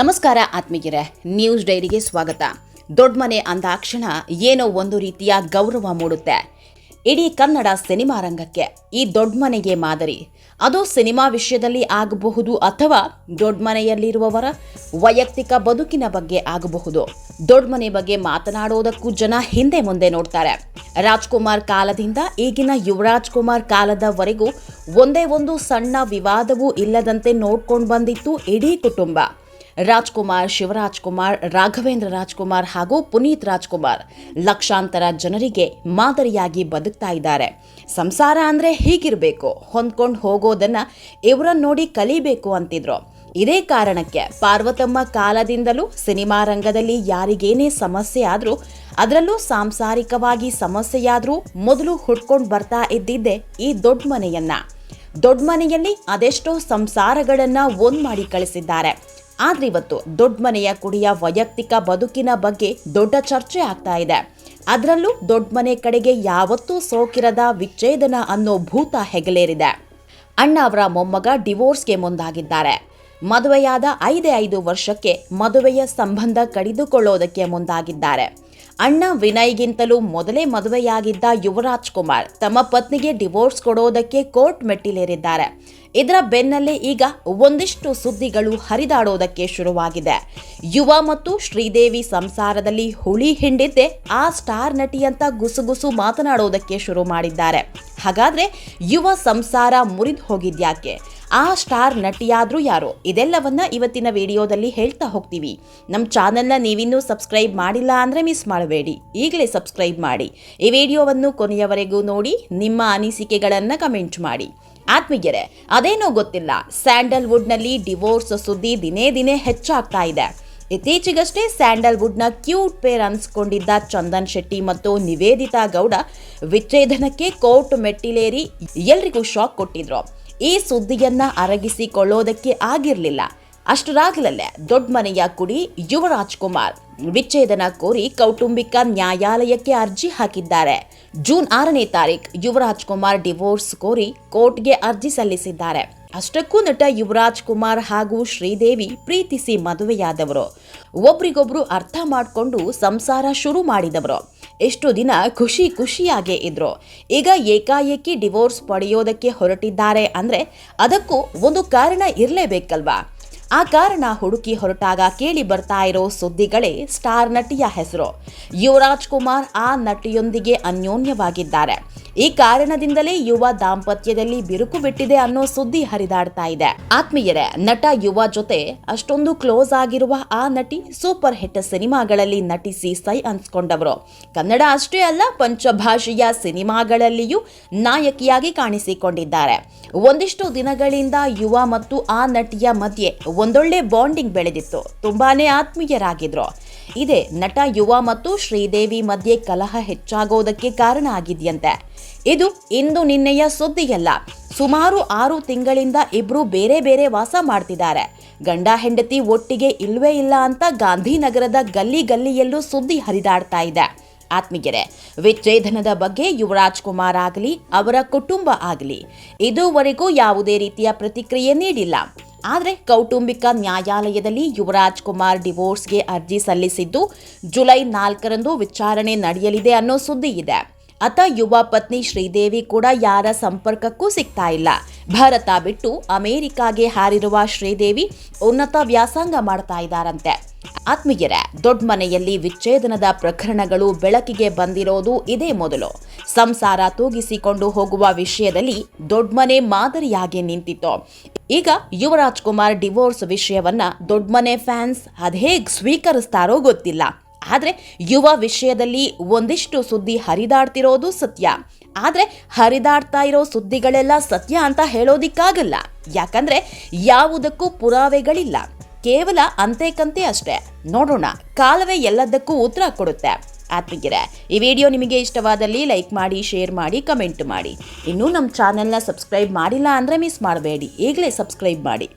ನಮಸ್ಕಾರ ಆತ್ಮೀಯರೇ, ನ್ಯೂಸ್ ಡೈರಿಗೆ ಸ್ವಾಗತ. ದೊಡ್ಡ ಮನೆ ಅಂದಾಕ್ಷಣ ಏನೋ ಒಂದು ರೀತಿಯ ಗೌರವ ಮೂಡುತ್ತೆ. ಇಡೀ ಕನ್ನಡ ಸಿನಿಮಾ ರಂಗಕ್ಕೆ ಈ ದೊಡ್ಡ ಮನೆಗೆ ಮಾದರಿ. ಅದು ಸಿನಿಮಾ ವಿಷಯದಲ್ಲಿ ಆಗಬಹುದು ಅಥವಾ ದೊಡ್ಡ ಮನೆಯಲ್ಲಿರುವವರ ವೈಯಕ್ತಿಕ ಬದುಕಿನ ಬಗ್ಗೆ ಆಗಬಹುದು. ದೊಡ್ಡ ಮನೆ ಬಗ್ಗೆ ಮಾತನಾಡೋದಕ್ಕೂ ಜನ ಹಿಂದೆ ಮುಂದೆ ನೋಡ್ತಾರೆ. ರಾಜ್ಕುಮಾರ್ ಕಾಲದಿಂದ ಈಗಿನ ಯುವರಾಜ್ ಕುಮಾರ್ ಕಾಲದವರೆಗೂ ಒಂದೇ ಒಂದು ಸಣ್ಣ ವಿವಾದವೂ ಇಲ್ಲದಂತೆ ನೋಡ್ಕೊಂಡು ಬಂದಿತ್ತು ಇಡೀ ಕುಟುಂಬ. ರಾಜ್ಕುಮಾರ್ ಶಿವರಾಜ್ಕುಮಾರ್ ರಾಘವೇಂದ್ರ ರಾಜ್ಕುಮಾರ್ ಹಾಗೂ ಪುನೀತ್ ರಾಜ್ಕುಮಾರ್ ಲಕ್ಷಾಂತರ ಜನರಿಗೆ ಮಾದರಿಯಾಗಿ ಬದುಕ್ತಾ ಇದ್ದಾರೆ. ಸಂಸಾರ ಅಂದರೆ ಹೀಗಿರಬೇಕು, ಹೊಂದ್ಕೊಂಡು ಹೋಗೋದನ್ನ ಇವರನ್ನು ನೋಡಿ ಕಲಿಬೇಕು ಅಂತಿದ್ರು. ಇದೇ ಕಾರಣಕ್ಕೆ ಪಾರ್ವತಮ್ಮ ಕಾಲದಿಂದಲೂ ಸಿನಿಮಾ ರಂಗದಲ್ಲಿ ಯಾರಿಗೇನೇ ಸಮಸ್ಯೆ ಆದರೂ, ಅದರಲ್ಲೂ ಸಾಂಸಾರಿಕವಾಗಿ ಸಮಸ್ಯೆಯಾದರೂ ಮೊದಲು ಹುಡ್ಕೊಂಡು ಬರ್ತಾ ಇದ್ದಿದ್ದೆ ಈ ದೊಡ್ಡ ಮನೆಯನ್ನ. ದೊಡ್ಡ ಮನೆಯಲ್ಲಿ ಅದೆಷ್ಟೋ ಸಂಸಾರಗಳನ್ನ ಒಂದು ಮಾಡಿ ಕಳಿಸಿದ್ದಾರೆ. ಆದ್ರೆ ಇವತ್ತು ದೊಡ್ಡ ಮನೆಯ ಕುಡಿಯ ವೈಯಕ್ತಿಕ ಬದುಕಿನ ಬಗ್ಗೆ ದೊಡ್ಡ ಚರ್ಚೆ ಆಗ್ತಾ ಇದೆ. ಅದರಲ್ಲೂ ದೊಡ್ಡ ಮನೆ ಕಡೆಗೆ ಯಾವತ್ತೂ ಸೋಕಿರದ ವಿಚ್ಛೇದನ ಅನ್ನೋ ಭೂತ ಹೆಗಲೇರಿದೆ. ಅಣ್ಣ ಅವರ ಮೊಮ್ಮಗ ಡಿವೋರ್ಸ್ಗೆ ಮುಂದಾಗಿದ್ದಾರೆ. ಮದುವೆಯಾದ ಐದೇ ಐದು ವರ್ಷಕ್ಕೆ ಮದುವೆಯ ಸಂಬಂಧ ಕಡಿದುಕೊಳ್ಳೋದಕ್ಕೆ ಮುಂದಾಗಿದ್ದಾರೆ. ಅಣ್ಣ ವಿನಯ್ಗಿಂತಲೂ ಮೊದಲೇ ಮದುವೆಯಾಗಿದ್ದ ಯುವರಾಜ್ ಕುಮಾರ್ ತಮ್ಮ ಪತ್ನಿಗೆ ಡಿವೋರ್ಸ್ ಕೊಡೋದಕ್ಕೆ ಕೋರ್ಟ್ ಮೆಟ್ಟಿಲೇರಿದ್ದಾರೆ. ಇದರ ಬೆನ್ನಲ್ಲೇ ಈಗ ಒಂದಿಷ್ಟು ಸುದ್ದಿಗಳು ಹರಿದಾಡೋದಕ್ಕೆ ಶುರುವಾಗಿದೆ. ಯುವ ಮತ್ತು ಶ್ರೀದೇವಿ ಸಂಸಾರದಲ್ಲಿ ಹುಳಿ ಹಿಂಡಿದ್ದೆ ಆ ಸ್ಟಾರ್ ನಟಿ ಅಂತ ಗುಸುಗುಸು ಮಾತನಾಡೋದಕ್ಕೆ ಶುರು ಮಾಡಿದ್ದಾರೆ. ಹಾಗಾದ್ರೆ ಯುವ ಸಂಸಾರ ಮುರಿದು ಹೋಗಿದ್ಯಾಕೆ? ಆ ಸ್ಟಾರ್ ನಟಿಯಾದರೂ ಯಾರು, ಇದೆಲ್ಲವನ್ನ ಇವತ್ತಿನ ವಿಡಿಯೋದಲ್ಲಿ ಹೇಳ್ತಾ ಹೋಗ್ತೀವಿ. ನಮ್ಮ ಚಾನೆಲ್ನ ನೀವಿನ್ನೂ ಸಬ್ಸ್ಕ್ರೈಬ್ ಮಾಡಿಲ್ಲ ಅಂದರೆ ಮಿಸ್ ಮಾಡಬೇಡಿ. ಈಗಲೇ ಸಬ್ಸ್ಕ್ರೈಬ್ ಮಾಡಿ. ಈ ವಿಡಿಯೋವನ್ನು ಕೊನೆಯವರೆಗೂ ನೋಡಿ, ನಿಮ್ಮ ಅನಿಸಿಕೆಗಳನ್ನು ಕಮೆಂಟ್ ಮಾಡಿ. ಆತ್ಮೀಯರೇ, ಅದೇನೋ ಗೊತ್ತಿಲ್ಲ, ಸ್ಯಾಂಡಲ್ವುಡ್ನಲ್ಲಿ ಡಿವೋರ್ಸ್ ಸುದ್ದಿ ದಿನೇ ದಿನೇ ಹೆಚ್ಚಾಗ್ತಾ ಇದೆ. ಇತ್ತೀಚೆಗಷ್ಟೇ ಸ್ಯಾಂಡಲ್ವುಡ್ನ ಕ್ಯೂಟ್ ಪೇರ್ ಅನ್ಸ್ಕೊಂಡಿದ್ದ ಚಂದನ್ ಶೆಟ್ಟಿ ಮತ್ತು ನಿವೇದಿತಾ ಗೌಡ ವಿಚ್ಛೇದನಕ್ಕೆ ಕೋರ್ಟ್ ಮೆಟ್ಟಿಲೇರಿ ಎಲ್ರಿಗೂ ಶಾಕ್ ಕೊಟ್ಟಿದ್ರು. ಈ ಸುದ್ದಿಯನ್ನ ಅರಗಿಸಿಕೊಳ್ಳೋದಕ್ಕೆ ಆಗಿರಲಿಲ್ಲ. ಅಷ್ಟರಾಗಲಲ್ಲೇ ದೊಡ್ಡ ಮನೆಯ ಕುಡಿ ಯುವರಾಜ್ ಕುಮಾರ್ ವಿಚ್ಛೇದನ ಕೋರಿ ಕೌಟುಂಬಿಕ ನ್ಯಾಯಾಲಯಕ್ಕೆ ಅರ್ಜಿ ಹಾಕಿದ್ದಾರೆ. ಜೂನ್ ಆರನೇ ತಾರೀಕು ಯುವರಾಜ್ ಕುಮಾರ್ ಡಿವೋರ್ಸ್ ಕೋರಿ ಕೋರ್ಟ್ಗೆ ಅರ್ಜಿ ಸಲ್ಲಿಸಿದ್ದಾರೆ. ಅಷ್ಟಕ್ಕೂ ನಟ ಯುವರಾಜ್ ಕುಮಾರ್ ಹಾಗೂ ಶ್ರೀದೇವಿ ಪ್ರೀತಿಸಿ ಮದುವೆಯಾದವರು. ಒಬ್ರಿಗೊಬ್ರು ಅರ್ಥ ಮಾಡಿಕೊಂಡು ಸಂಸಾರ ಶುರು ಮಾಡಿದವರು. ಎಷ್ಟು ದಿನ ಖುಷಿ ಖುಷಿಯಾಗೇ ಇದ್ರು. ಈಗ ಏಕಾಏಕಿ ಡಿವೋರ್ಸ್ ಪಡೆಯೋದಕ್ಕೆ ಹೊರಟಿದ್ದಾರೆ ಅಂದರೆ ಅದಕ್ಕೂ ಒಂದು ಕಾರಣ ಇರಲೇಬೇಕಲ್ವಾ? ಆ ಕಾರಣ ಹುಡುಕಿ ಹೊರಟಾಗ ಕೇಳಿ ಬರ್ತಾ ಇರೋ ಸುದ್ದಿಗಳೇ ಸ್ಟಾರ್ ನಟಿಯ ಹೆಸರು. ಯುವರಾಜ್ ಕುಮಾರ್ ಆ ನಟಿಯೊಂದಿಗೆ ಅನ್ಯೋನ್ಯವಾಗಿದ್ದಾರೆ. ಈ ಕಾರಣದಿಂದಲೇ ಯುವ ದಾಂಪತ್ಯದಲ್ಲಿ ಬಿರುಕು ಬಿಟ್ಟಿದೆ ಅನ್ನೋ ಸುದ್ದಿ ಹರಿದಾಡ್ತಾ ಇದೆ. ಆತ್ಮೀಯರೇ, ನಟ ಯುವ ಜೊತೆ ಅಷ್ಟೊಂದು ಕ್ಲೋಸ್ ಆಗಿರುವ ಆ ನಟಿ ಸೂಪರ್ ಹಿಟ್ ಸಿನಿಮಾಗಳಲ್ಲಿ ನಟಿಸಿ ಸೈ ಅನ್ಸ್ಕೊಂಡವರು. ಕನ್ನಡ ಅಷ್ಟೇ ಅಲ್ಲ, ಪಂಚಭಾಷೆಯ ಸಿನಿಮಾಗಳಲ್ಲಿಯೂ ನಾಯಕಿಯಾಗಿ ಕಾಣಿಸಿಕೊಂಡಿದ್ದಾರೆ. ಒಂದಿಷ್ಟು ದಿನಗಳಿಂದ ಯುವ ಮತ್ತು ಆ ನಟಿಯ ಮಧ್ಯೆ ಒಂದೊಳ್ಳೆ ಬಾಂಡಿಂಗ್ ಬೆಳೆದಿತ್ತು. ತುಂಬಾನೇ ಆತ್ಮೀಯರಾಗಿದ್ರು. ಇದೇ ನಟ, ಯುವ ಮತ್ತು ಶ್ರೀದೇವಿ ಮಧ್ಯೆ ಕಲಹ ಹೆಚ್ಚಾಗೋದಕ್ಕೆ ಕಾರಣ ಆಗಿದೆಯಂತೆ. ಇದು ಇಂದು ನಿನ್ನೆಯ ಸುದ್ದಿಯಲ್ಲ. ಸುಮಾರು ಆರು ತಿಂಗಳಿಂದ ಇಬ್ರು ಬೇರೆ ಬೇರೆ ವಾಸ ಮಾಡ್ತಿದ್ದಾರೆ. ಗಂಡ ಹೆಂಡತಿ ಒಟ್ಟಿಗೆ ಇಲ್ವೇ ಇಲ್ಲ ಅಂತ ಗಾಂಧಿನಗರದ ಗಲ್ಲಿ ಗಲ್ಲಿಯಲ್ಲೂ ಸುದ್ದಿ ಹರಿದಾಡ್ತಾ ಇದೆ. ಆತ್ಮೀಯರೇ, ವಿಚ್ಛೇದನದ ಬಗ್ಗೆ ಯುವರಾಜ್ ಕುಮಾರ್ ಆಗಲಿ, ಅವರ ಕುಟುಂಬ ಆಗಲಿ, ಇದುವರೆಗೂ ಯಾವುದೇ ರೀತಿಯ ಪ್ರತಿಕ್ರಿಯೆ ನೀಡಿಲ್ಲ. ಆದರೆ ಕೌಟುಂಬಿಕ ನ್ಯಾಯಾಲಯದಲ್ಲಿ ಯುವರಾಜ್ ಕುಮಾರ್ ಡಿವೋರ್ಸ್ಗೆ ಅರ್ಜಿ ಸಲ್ಲಿಸಿದ್ದು ಜುಲೈ ನಾಲ್ಕರಂದು ವಿಚಾರಣೆ ನಡೆಯಲಿದೆ ಅನ್ನೋ ಸುದ್ದಿ ಇದೆ. ಅತ ಯುವ ಪತ್ನಿ ಶ್ರೀದೇವಿ ಕೂಡ ಯಾರ ಸಂಪರ್ಕಕ್ಕೂ ಸಿಗ್ತಾ ಇಲ್ಲ. ಭಾರತ ಬಿಟ್ಟು ಅಮೆರಿಕಾಗೆ ಹಾರಿರುವ ಶ್ರೀದೇವಿ ಉನ್ನತ ವ್ಯಾಸಂಗ ಮಾಡ್ತಾ ಇದ್ದಾರಂತೆ. ಆತ್ಮೀಯರೇ, ದೊಡ್ಡ ಮನೆಯಲ್ಲಿ ವಿಚ್ಛೇದನದ ಪ್ರಕರಣಗಳು ಬೆಳಕಿಗೆ ಬಂದಿರೋದು ಇದೇ ಮೊದಲು. ಸಂಸಾರ ತೂಗಿಸಿಕೊಂಡು ಹೋಗುವ ವಿಷಯದಲ್ಲಿ ದೊಡ್ಡ ಮನೆ ಮಾದರಿಯಾಗಿ ನಿಂತಿತ್ತು. ಈಗ ಯುವರಾಜ್ ಕುಮಾರ್ ಡಿವೋರ್ಸ್ ವಿಷಯವನ್ನ ದೊಡ್ಡ ಮನೆ ಫ್ಯಾನ್ಸ್ ಅದೇಗ್ ಸ್ವೀಕರಿಸ್ತಾರೋ ಗೊತ್ತಿಲ್ಲ. ಆದರೆ ಯುವ ವಿಷಯದಲ್ಲಿ ಒಂದಿಷ್ಟು ಸುದ್ದಿ ಹರಿದಾಡ್ತಿರೋದು ಸತ್ಯ. ಆದರೆ ಹರಿದಾಡ್ತಾ ಇರೋ ಸುದ್ದಿಗಳೆಲ್ಲ ಸತ್ಯ ಅಂತ ಹೇಳೋದಿಕ್ಕಾಗಲ್ಲ. ಯಾಕಂದ್ರೆ ಯಾವುದಕ್ಕೂ ಪುರಾವೆಗಳಿಲ್ಲ. ಕೇವಲ ಅಂತೆಕಂತೆ ಅಷ್ಟೇ. ನೋಡೋಣ, ಕಾಲವೇ ಎಲ್ಲದಕ್ಕೂ ಉತ್ತರ ಕೊಡುತ್ತೆ. ಆತ್ಮೀಯರೇ, ಈ ವಿಡಿಯೋ ನಿಮಗೆ ಇಷ್ಟವಾದಲ್ಲಿ ಲೈಕ್ ಮಾಡಿ, ಶೇರ್ ಮಾಡಿ, ಕಮೆಂಟ್ ಮಾಡಿ. ಇನ್ನೂ ನಮ್ಮ ಚಾನೆಲ್ನ ಸಬ್ಸ್ಕ್ರೈಬ್ ಮಾಡಿಲ್ಲ ಅಂದರೆ ಮಿಸ್ ಮಾಡಬೇಡಿ. ಈಗಲೇ ಸಬ್ಸ್ಕ್ರೈಬ್ ಮಾಡಿ.